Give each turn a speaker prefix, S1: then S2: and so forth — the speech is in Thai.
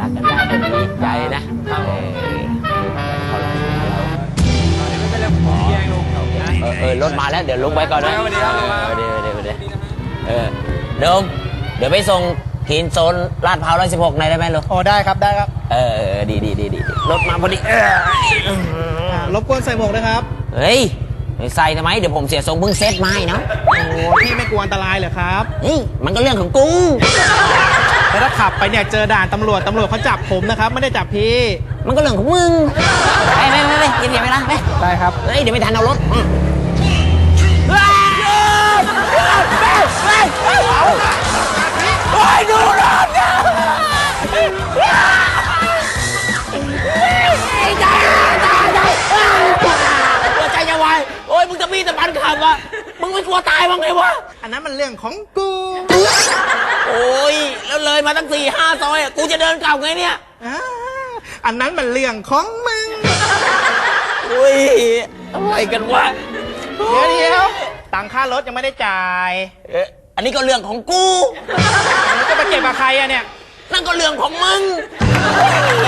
S1: รักกันได้ก็ดีใจนะเออเขารักเรา
S2: ไม่เป็นไรผมเคลียร์เองลุง
S1: เออเออรถมาแล้วเดี๋ยวลุกไว้ก่อนนะ
S2: สวัสดีครับ
S1: เออเดี๋ยวเดี๋ยวเดี๋ยวเออเดิมเดี๋ยวไปส่งหินโซนลาดพร้าวร้อยสิบหกหน่อยได้ไหมลูก
S3: อ๋อได้ครับได้ครับ
S1: เออเออดีดีดีดีรถมาพอดีเออ
S3: อ่ารบกวนใส่หมวกนะครับ
S1: เฮ้ยไม่ใส่ทำไมเดี๋ยวผมเสียทรงเพิ่งเซ็ตมาให้เนาะ
S3: โอ้พี่ไม่กลัวอันตรายเหรอครับ
S1: เฮ้ยมันก็เรื่องของกู
S3: แล้วถ้าขับไปเนี่ยเจอด่านตำรวจตำรวจเขาจับผมนะครับไม่ได้จับพี่
S1: มันก็เรื่องของมึงไปไปไปไปเย็นๆไปละไป
S3: ได้ครับ
S1: เฮ้ยเดี๋ยวไม่ทันเอารถอืมโอ้ยดูรถนะใจตายใจหัวใจจะวายโอ้ยมึงจะมีแต่ปันขับวะมึงไม่กลัวตายบ้างไงวะ
S3: อันนั้นมันเรื่องของกู
S1: โอ้ยแล้ว เลยมาตั้งสี่ห้าซอยอะกูจะเดินกลับไงเนี่ย
S3: อ่าอันนั้นมันเรื่องของมึง
S1: อุ้ยอะไรกันวะ
S3: เดี๋ยวเดี๋ยวตังค่ารถยังไม่ได้จ่าย
S1: เอ๊ะอันนี้ก็เรื่องของกู
S3: มันจะไปเก็บกับใครอะเนี่ย
S1: นั่นก็เรื่องของมึง
S3: เอ้า